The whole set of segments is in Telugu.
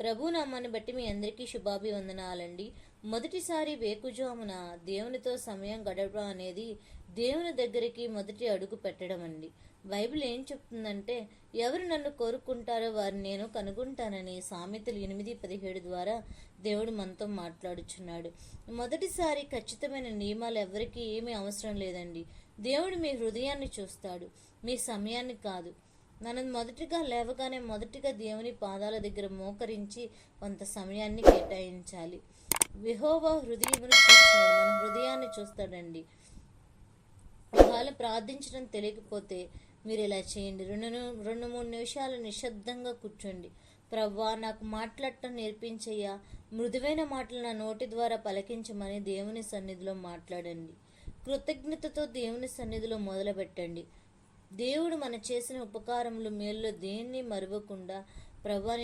ప్రభు నామాన్ని బట్టి మీ అందరికీ శుభాభివందనాలండి. మొదటిసారి వేకుజామున దేవునితో సమయం గడపడం అనేది దేవుని దగ్గరికి మొదటి అడుగు పెట్టడం అండి. బైబిల్ ఏం చెప్తుందంటే ఎవరు నన్ను కోరుకుంటారో వారిని నేను కనుగొంటానని సామెతలు ఎనిమిది పదిహేడు ద్వారా దేవుడు మనతో మాట్లాడుచున్నాడు. మొదటిసారి ఖచ్చితమైన నియమాలు ఎవరికీ ఏమీ అవసరం లేదండి. దేవుడు మీ హృదయాన్ని చూస్తాడు. మీ సమయాన్ని కాదు. మనం మొదటిగా లేవగానే మొదటిగా దేవుని పాదాల దగ్గర మోకరించి కొంత సమయాన్ని కేటాయించాలి. విహోవా హృదయమును చూస్తాడు మన హృదయాన్ని చూస్తాడండి. ఒకవేళ ప్రార్థించడం తెలియకపోతే మీరు ఇలా చేయండి. రెండు రెండు మూడు నిమిషాలు నిశ్శబ్దంగా కూర్చోండి. ప్రవ్వా నాకు మాట్లాడటం నేర్పించయ్యా. మృదువైన మాటలు నా నోటి ద్వారా పలకించమని దేవుని సన్నిధిలో మాట్లాడండి. కృతజ్ఞతతో దేవుని సన్నిధిలో మొదలుపెట్టండి. దేవుడు మన చేసిన ఉపకారములు మేల్లో దేన్ని మరవకుండా ప్రభా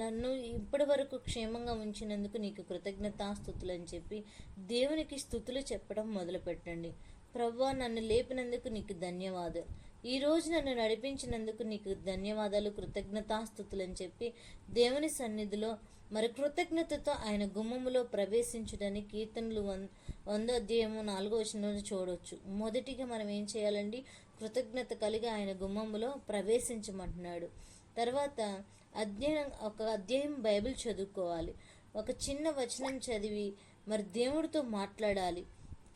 నన్ను ఇప్పటి వరకు క్షేమంగా ఉంచినందుకు నీకు కృతజ్ఞతాస్థుతులు అని చెప్పి దేవునికి స్థుతులు చెప్పడం మొదలుపెట్టండి. ప్రభా నన్ను లేపినందుకు నీకు ధన్యవాదాలు. ఈ రోజు నన్ను నడిపించినందుకు నీకు ధన్యవాదాలు కృతజ్ఞతాస్థుతులు అని చెప్పి దేవుని సన్నిధిలో మరి కృతజ్ఞతతో ఆయన గుమ్మములో ప్రవేశించడానికి కీర్తనలు వంద వంద అధ్యాయము నాలుగో వచ్చిన చూడవచ్చు మొదటిగా మనం ఏం చేయాలండి? కృతజ్ఞత కలిగి ఆయన గుమ్మములో ప్రవేశించమంటున్నాడు. తర్వాత అధ్యయనం ఒక అధ్యాయం బైబిల్ చదువుకోవాలి. ఒక చిన్న వచనం చదివి మరి దేవుడితో మాట్లాడాలి.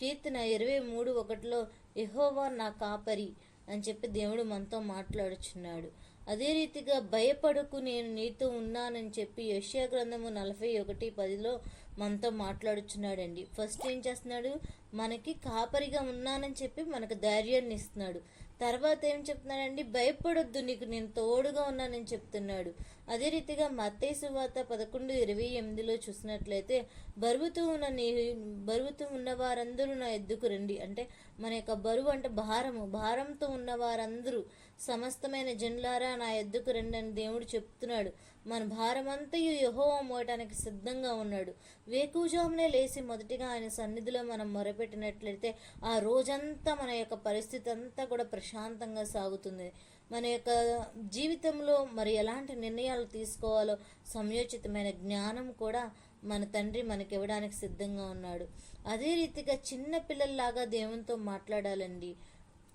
కీర్తన ఇరవై మూడు ఒకటిలో ఎహోవా నా కాపరి అని చెప్పి దేవుడు మనతో మాట్లాడుచున్నాడు. అదే రీతిగా భయపడకు నేను నీతో ఉన్నానని చెప్పి యశ్యా గ్రంథము నలభై ఒకటి పదిలో మనతో మాట్లాడుచున్నాడండి. ఫస్ట్ ఏం చేస్తున్నాడు? మనకి కాపరిగా ఉన్నానని చెప్పి మనకు ధైర్యాన్ని ఇస్తున్నాడు. తర్వాత ఏం చెప్తున్నాడండి? భయపడొద్దు నీకు నేను తోడుగా ఉన్నానని చెప్తున్నాడు. అదే రీతిగా మత్తే సువార్త పదకొండు ఇరవై ఎనిమిదిలో చూసినట్లయితే బరువుతూ ఉన్న నీ బరువుతూ ఉన్న వారందరూ నా ఎద్దుకు రండి. అంటే మన యొక్క బరువు అంటే భారము. భారంతో ఉన్న వారందరూ సమస్తమైన జనులారా నా ఎద్దుకు రెండని దేవుడు చెప్తున్నాడు. మన భారమంతయు యహోవా మోయటానికి సిద్ధంగా ఉన్నాడు. వేకుజామునే లేచి మొదటిగా ఆయన సన్నిధిలో మనం మొరపెట్టినట్లయితే ఆ రోజంతా మన యొక్క పరిస్థితి అంతా కూడా ప్రశాంతంగా సాగుతుంది. మన యొక్క జీవితంలో మరి ఎలాంటి నిర్ణయాలు తీసుకోవాలో సమయోచితమైన జ్ఞానం కూడా మన తండ్రి మనకి ఇవ్వడానికి సిద్ధంగా ఉన్నాడు. అదే రీతిగా చిన్న పిల్లల్లాగా దేవునితో మాట్లాడాలండి.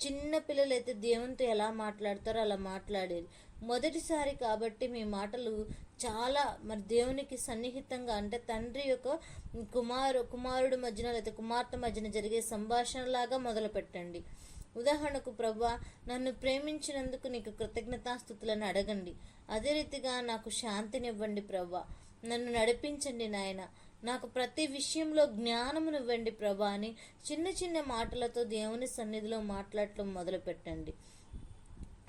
చిన్న పిల్లలైతే దేవునితో ఎలా మాట్లాడతారో అలా మాట్లాడేది మొదటిసారి కాబట్టి మీ మాటలు చాలా మరి దేవునికి సన్నిహితంగా అంటే తండ్రి యొక్క కుమారు కుమారుడు మధ్యన లేదా కుమార్తె మధ్యన జరిగే సంభాషణలాగా మొదలు పెట్టండి ఉదాహరణకు ప్రభా నన్ను ప్రేమించినందుకు నీకు కృతజ్ఞతాస్థుతులను అడగండి. అదే రీతిగా నాకు శాంతినివ్వండి ప్రభా. నన్ను నడిపించండి నాయన. నాకు ప్రతి విషయంలో జ్ఞానమునివ్వండి ప్రభా అని చిన్న చిన్న మాటలతో దేవుని సన్నిధిలో మాట్లాడటం మొదలు పెట్టండి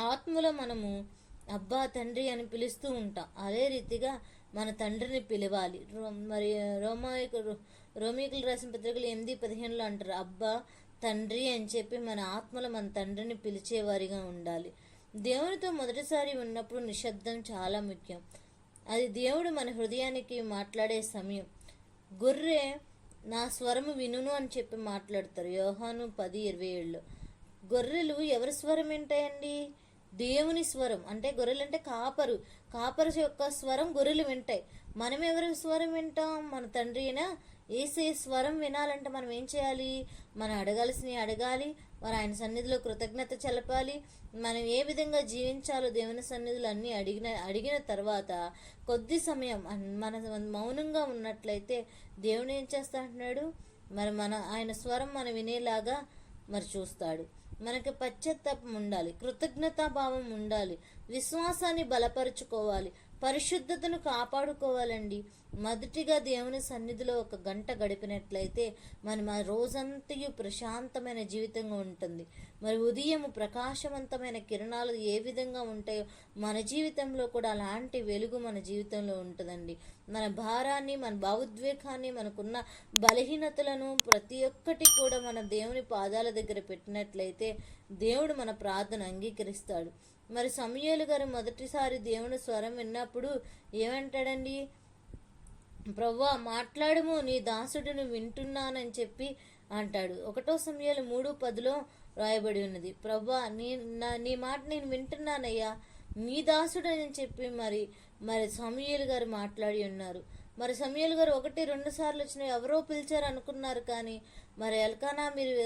ఆత్మలో మనము అబ్బా తండ్రి అని పిలుస్తూ ఉంటాం. అదే రీతిగా మన తండ్రిని పిలవాలి. రో- మరి రోమాయికు రోమికులు రాసిన పత్రికలు ఎనిమిది పదిహేనులో అంటారు. అబ్బా తండ్రి అని చెప్పి మన ఆత్మలో మన తండ్రిని పిలిచేవారిగా ఉండాలి. దేవునితో మొదటిసారి ఉన్నప్పుడు నిశ్శబ్దం చాలా ముఖ్యం. అది దేవుడు మన హృదయానికి మాట్లాడే సమయం. గొర్రె నా స్వరము వినును అని చెప్పి మాట్లాడతారు. యోహాను పది ఇరవై ఏళ్ళు గొర్రెలు ఎవరి స్వరం వింటాయండి? దేవుని స్వరం. అంటే గొర్రెలు అంటే కాపరు. కాపరు యొక్క స్వరం గొర్రెలు వింటాయి. మనం ఎవరి స్వరం వింటాం? మన తండ్రి అయినా ఏసే స్వరం వినాలంటే మనం ఏం చేయాలి? మనం అడగాల్సినవి అడగాలి. మరి ఆయన సన్నిధిలో కృతజ్ఞత చెలపాలి. మనం ఏ విధంగా జీవించాలో దేవుని సన్నిధులు అన్నీ అడిగిన అడిగిన తర్వాత కొద్ది సమయం మన మౌనంగా ఉన్నట్లయితే దేవుడు ఏం చేస్తా అంటున్నాడు? మరి మన ఆయన స్వరం మనం వినేలాగా మరి చూస్తాడు. మనకి పశ్చాత్తాపం ఉండాలి కృతజ్ఞతాభావం ఉండాలి విశ్వాసాన్ని బలపరుచుకోవాలి. పరిశుద్ధతను కాపాడుకోవాలండి. మొదటిగా దేవుని సన్నిధిలో ఒక గంట గడిపినట్లయితే మన మన రోజంతయు ప్రశాంతమైన జీవితంగా ఉంటుంది. మరి ఉదయం ప్రకాశవంతమైన కిరణాలు ఏ విధంగా ఉంటాయో మన జీవితంలో కూడా అలాంటి వెలుగు మన జీవితంలో ఉంటుందండి. మన భారాన్ని మన భావోద్వేగాన్ని మనకున్న బలహీనతలను ప్రతి ఒక్కటి కూడా మన దేవుని పాదాల దగ్గర పెట్టినట్లయితే దేవుడు మన ప్రార్థన అంగీకరిస్తాడు. మరి సమయాలు గారు మొదటిసారి దేవుని స్వరం విన్నప్పుడు ఏమంటాడండి? ప్రవ్వా మాట్లాడము నీ దాసుడును వింటున్నానని చెప్పి అంటాడు. ఒకటో సమయాలు మూడు పదిలో రాయబడి ఉన్నది. ప్రవ్వా నీ నా నీ మాట నేను వింటున్నానయ్యా. నీ దాసుడు అని చెప్పి మరి మరి సమయలు గారు మాట్లాడి ఉన్నారు. మరి సమయలు గారు ఒకటి రెండు సార్లు వచ్చిన ఎవరో పిలిచారు అనుకున్నారు కానీ మరి ఎల్కానా మీరు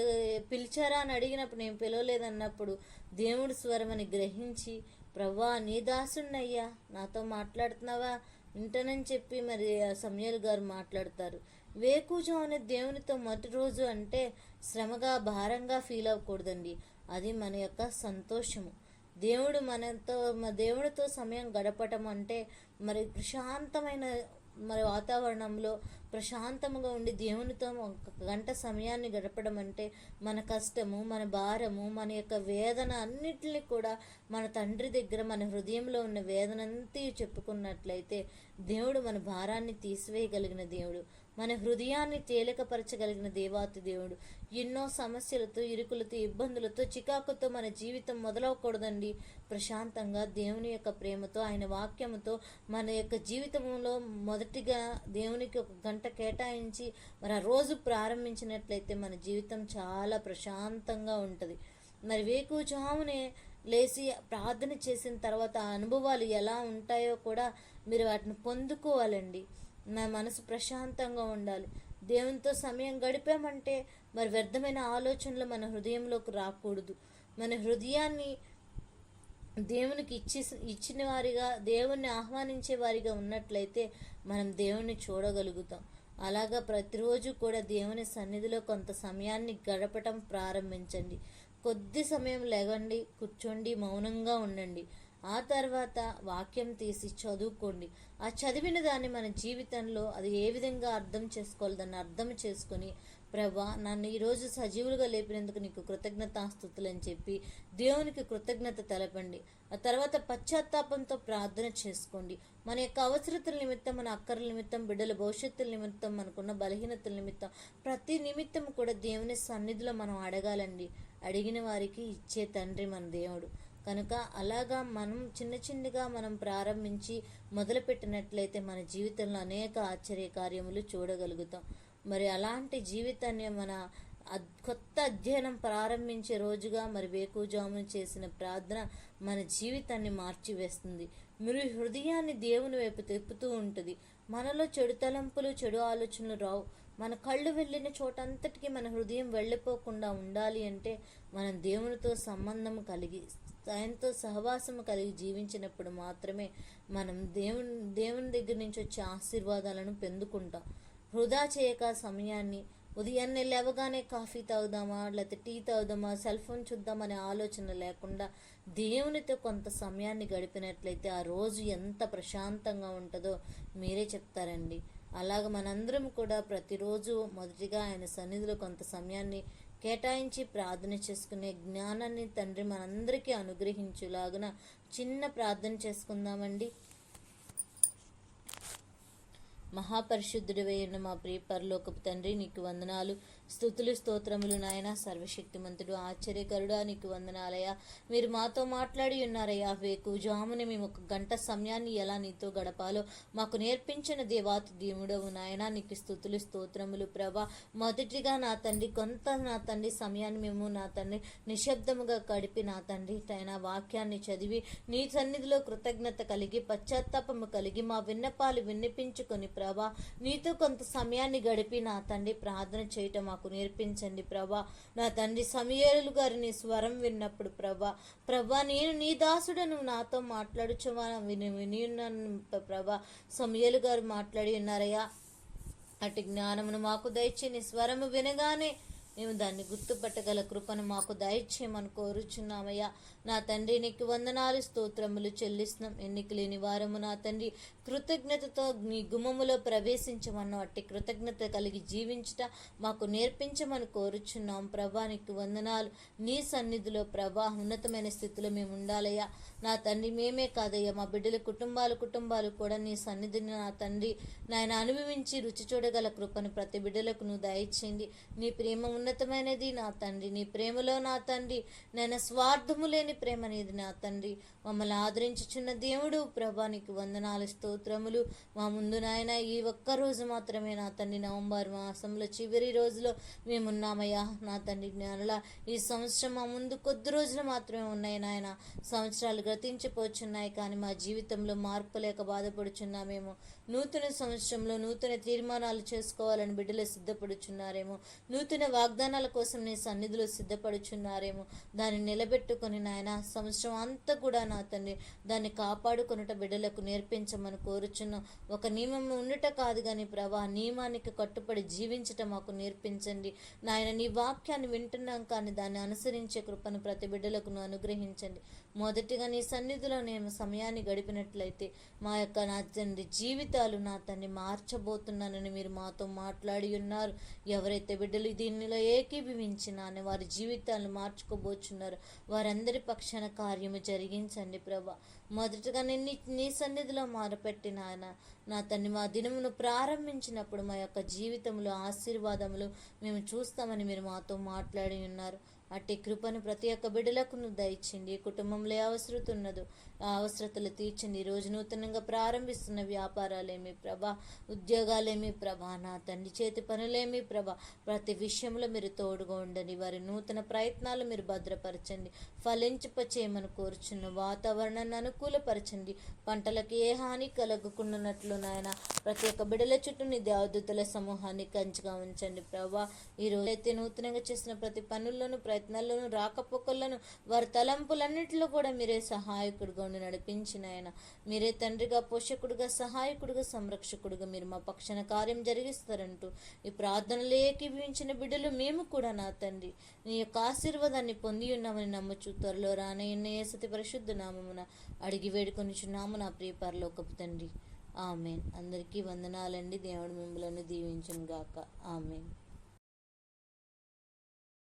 పిలిచారా అని అడిగినప్పుడు నేను పిలవలేదన్నప్పుడు దేవుడి స్వరమని గ్రహించి ప్రవ్వా నీ దాసుణ్ణయ్యా నాతో మాట్లాడుతున్నావా? వింటనని చెప్పి మరి ఆ సమయాలు గారు మాట్లాడతారు. వేకూజం అనే దేవునితో మొదటి రోజు అంటే శ్రమగా భారంగా ఫీల్ అవ్వకూడదండి. అది మన యొక్క సంతోషము. దేవుడు మనతో దేవుడితో సమయం గడపటం అంటే మరి ప్రశాంతమైన మరి వాతావరణంలో ప్రశాంతంగా ఉండి దేవునితో ఒక గంట సమయాన్ని గడపడం అంటే మన కష్టము మన భారము మన యొక్క వేదన అన్నిటిని కూడా మన తండ్రి దగ్గర మన హృదయంలో ఉన్న వేదన అంతా చెప్పుకున్నట్లయితే దేవుడు మన భారాన్ని తీసివేయగలిగిన దేవుడు. మన హృదయాన్ని తేలికపరచగలిగిన దేవాతి దేవుడు. ఎన్నో సమస్యలతో ఇరుకులతో ఇబ్బందులతో చికాకుతో మన జీవితం మొదలవకూడదండి. ప్రశాంతంగా దేవుని యొక్క ప్రేమతో ఆయన వాక్యముతో మన యొక్క జీవితంలో మొదటిగా దేవునికి ఒక గంట కేటాయించి మన రోజు ప్రారంభించినట్లయితే మన జీవితం చాలా ప్రశాంతంగా ఉంటుంది. మరి వేకుజామునే లేచి ప్రార్థన చేసిన తర్వాత అనుభవాలు ఎలా ఉంటాయో కూడా మీరు వాటిని పొందుకోవాలండి. నా మనసు ప్రశాంతంగా ఉండాలి. దేవునితో సమయం గడిపామంటే మరి వ్యర్థమైన ఆలోచనలు మన హృదయంలోకి రాకూడదు. మన హృదయాన్ని దేవునికి ఇచ్చి ఇచ్చిన వారిగా దేవుణ్ణి ఆహ్వానించే వారిగా ఉన్నట్లయితే మనం దేవుణ్ణి చూడగలుగుతాం. అలాగా ప్రతిరోజు కూడా దేవుని సన్నిధిలో కొంత సమయాన్ని గడపటం ప్రారంభించండి. కొద్ది సమయం లేవండి కూర్చోండి మౌనంగా ఉండండి. ఆ తర్వాత వాక్యం తీసి చదువుకోండి. ఆ చదివిన దాన్ని మన జీవితంలో అది ఏ విధంగా అర్థం చేసుకోవాలి దాన్ని అర్థం చేసుకొని ప్రభా నన్ను ఈరోజు సజీవులుగా లేపినందుకు నీకు కృతజ్ఞతాస్థుతులు అని చెప్పి దేవునికి కృతజ్ఞత తెలపండి. ఆ తర్వాత పశ్చాత్తాపంతో ప్రార్థన చేసుకోండి. మన యొక్క అవసరతల నిమిత్తం మన అక్కర్ల నిమిత్తం బిడ్డల భవిష్యత్తుల నిమిత్తం మనకున్న బలహీనతల నిమిత్తం ప్రతి నిమిత్తం కూడా దేవుని సన్నిధిలో మనం అడగాలండి. అడిగిన వారికి ఇచ్చే తండ్రి మన దేవుడు. కనుక అలాగా మనం చిన్న చిన్నగా మనం ప్రారంభించి మొదలుపెట్టినట్లయితే మన జీవితంలో అనేక ఆశ్చర్య కార్యములు చూడగలుగుతాం. మరి అలాంటి జీవితాన్ని మన కొత్త అధ్యయనం ప్రారంభించే రోజుగా మరి వేకుజామున చేసిన ప్రార్థన మన జీవితాన్ని మార్చివేస్తుంది. మీరు హృదయాన్ని దేవుని వైపు తిప్పుతూ ఉంటుంది. మనలో చెడు తలంపులు చెడు ఆలోచనలు రావు. మన కళ్ళు వెళ్ళిన చోటంతటికి మన హృదయం వెళ్ళిపోకుండా ఉండాలి అంటే మనం దేవునితో సంబంధం కలిగి ఆయనతో సహవాసం కలిగి జీవించినప్పుడు మాత్రమే మనం దేవుని దేవుని దగ్గర నుంచి వచ్చే ఆశీర్వాదాలను పొందుకుంటాం. వృధా చేయక సమయాన్ని ఉదయాన్నే లేవగానే కాఫీ తాగుదామా లేకపోతే టీ తాగుదామా సెల్ ఫోన్ చూద్దామనే ఆలోచన లేకుండా దేవునితో కొంత సమయాన్ని గడిపినట్లయితే ఆ రోజు ఎంత ప్రశాంతంగా ఉంటుందో మీరే చెప్తారండి. అలాగ మనందరం కూడా ప్రతిరోజు మొదటిగా ఆయన సన్నిధిలో కొంత సమయాన్ని కేటాయించి ప్రార్థన చేసుకునే జ్ఞానాన్ని తండ్రి మనందరికీ అనుగ్రహించులాగున చిన్న ప్రార్థన చేసుకుందామండి. మహాపరిశుద్ధుడివై ఉన్న మా ప్రియ పరలోకపు తండ్రి నీకు వందనాలు. స్థుతులు స్తోత్రములు నాయన. సర్వశక్తిమంతుడు ఆశ్చర్యకరుడా నీకు వందనాలయ్యా. మీరు మాతో మాట్లాడి ఉన్నారయ్యా వేకు జాముని మేము ఒక గంట సమయాన్ని ఎలా నీతో గడపాలో మాకు నేర్పించిన దేవాతి దేవుడవు నాయన. నీకు స్థుతులు స్తోత్రములు ప్రభా. మొదటిగా నా తండ్రి కొంత నా తండ్రి సమయాన్ని మేము నా తండ్రి నిశ్శబ్దముగా గడిపి నా తండ్రి తైన వాక్యాన్ని చదివి నీ సన్నిధిలో కృతజ్ఞత కలిగి పశ్చాత్తాపము కలిగి మా విన్నపాలు విన్నపించుకొని ప్రభా నీతో కొంత సమయాన్ని గడిపి నా తండ్రి ప్రార్థన చేయటం మాకు నేర్పించండి ప్రభా. నా తండ్రి సమయలు గారి నీ స్వరం విన్నప్పుడు ప్రభా. ప్రభా నేను నీ దాసుడను నాతో మాట్లాడుచువా విని విని ప్రభా. సమయలు గారు మాట్లాడి ఉన్నారయ్యా. అటు జ్ఞానమును మాకు దయచి నీ స్వరము వినగానే మేము దాన్ని గుర్తుపట్టగల కృపను మాకు దయచేయమని కోరుచున్నామయ్యా. నా తండ్రి నీకు వందనాలు స్తోత్రములు చెల్లిస్తున్నాం. ఎన్నిక లేని వారము నా తండ్రి. కృతజ్ఞతతో నీ గుమ్మములో ప్రవేశించమన్న అట్టి కృతజ్ఞత కలిగి జీవించుట మాకు నేర్పించమని కోరుచున్నాం. ప్రభా నీకు వందనాలు. నీ సన్నిధిలో ప్రభా ఉన్నతమైన స్థితిలో మేము ఉండాలయ్యా. నా తండ్రి మేమే కాదయ్యా. మా బిడ్డల కుటుంబాలు కుటుంబాలు కూడా నీ సన్నిధిని నా తండ్రి. నాయన అనుభవించి రుచి చూడగల కృపను ప్రతి బిడ్డలకు నువ్వు దయచేయండి. నీ ప్రేమ ఉన్నతమైనది నా తండ్రి. నీ ప్రేమలో నా తండ్రి. నేను స్వార్థము లేని ప్రేమ అనేది నా తండ్రి. మమ్మల్ని ఆదరించుచున్న దేవుడు ప్రభా నీకు వందనాలు స్తోత్రములు. మా ముందు నాయన ఈ ఒక్క రోజు మాత్రమే నా తండ్రి. నవంబర్ మాసంలో చివరి రోజులో మేమున్నామయ్యా నా తండ్రి జ్ఞానుల. ఈ సంవత్సరం మా ముందు కొద్ది రోజులు మాత్రమే ఉన్నాయి నాయన. సంవత్సరాలు గతించిపోచున్నాయి కానీ మా జీవితంలో మార్పు లేక బాధపడుచున్నామేమో. నూతన సంవత్సరంలో నూతన తీర్మానాలు చేసుకోవాలని బిడ్డలు సిద్ధపడుచున్నారేమో. నూతన వాగ్దానాల కోసం నీ సన్నిధిలో సిద్ధపడుచున్నారేమో. దాన్ని నిలబెట్టుకొని నాయన సంవత్సరం అంతా కూడా నా తండ్రి దాన్ని కాపాడుకొనుట బిడ్డలకు నేర్పించమని కోరుచున్నాం. ఒక నియమం ఉండుట కాదు కానీ ప్రభా నియమానికి కట్టుబడి జీవించటం మాకు నేర్పించండి. నాయన నీ వాక్యాన్ని వింటున్నాం కానీ దాన్ని అనుసరించే కృపను ప్రతి బిడ్డలకు అనుగ్రహించండి. మొదటిగా నీ సన్నిధిలో నేను సమయాన్ని గడిపినట్లయితే మా యొక్క నా తండ్రి జీవితాలు నా తండ్రి మార్చబోతున్నానని మీరు మాతో మాట్లాడి ఉన్నారు. ఎవరైతే బిడ్డలు దీనిలో ఏకీభవించినా వారి జీవితాలను మార్చుకోబోచున్నారు. వారందరి పక్షాన కార్యము జరిగించండి ప్రభా. మొదటగా నేను నీ- నీ సన్నిధిలో మారపెట్టిన ఆయన నా తండ్రి మా దినమును ప్రారంభించినప్పుడు మా యొక్క జీవితంలో ఆశీర్వాదములు మేము చూస్తామని మీరు మాతో మాట్లాడి ఉన్నారు. అట్టి కృపను ప్రతి ఒక్క బిడ్డలకు దయచండి కుటుంబంలో ఏ అవసరత అవసరతలు తీర్చండి. ఈరోజు రోజు నూతనంగా ప్రారంభిస్తున్న వ్యాపారాలేమి ప్రభ ఉద్యోగాలేమి ప్రభ నా తండ్రి చేతి పనులేమి ప్రభ ప్రతి విషయంలో మీరు తోడుగా ఉండండి. వారి నూతన ప్రయత్నాలు మీరు భద్రపరచండి. ఫలించపచేయమని కోరుచున్న వాతావరణాన్ని అనుకూలపరచండి. పంటలకు ఏ హాని కలగకుండానట్లు నాయన ప్రతి ఒక్క బిడల చుట్టూ నీ దేవదూతల సమూహాన్ని కంచిగా ఉంచండి ప్రభా. ఈ రోజు అయితే నూతనంగా చేసిన ప్రతి పనుల్లోనూ ప్రయత్నాలను రాకపోకలను వారి తలంపులన్నింటిలో కూడా మీరే సహాయకుడుగా ఉండి నడిపించిన ఆయన. మీరే తండ్రిగా పోషకుడుగా సహాయకుడుగా సంరక్షకుడుగా మీరు మా పక్షాన కార్యం జరిగిస్తారంటూ ఈ ప్రార్థనలు ఏకీభవించిన బిడ్డలు మేము కూడా నా తండ్రి. నీ యొక్క ఆశీర్వాదాన్ని పొంది ఉన్నామని నమ్మచ్చు త్వరలో రానయ్యన్న ఏసతి పరిశుద్ధ నామమున అడిగి వేడుకొనిచున్నాము నా ప్రియ పరలోకపు తండ్రి. ఆమెన్. అందరికీ వందనాలండి. దేవుడు మిమ్మల్ని దీవించును గాక ఆమెన్.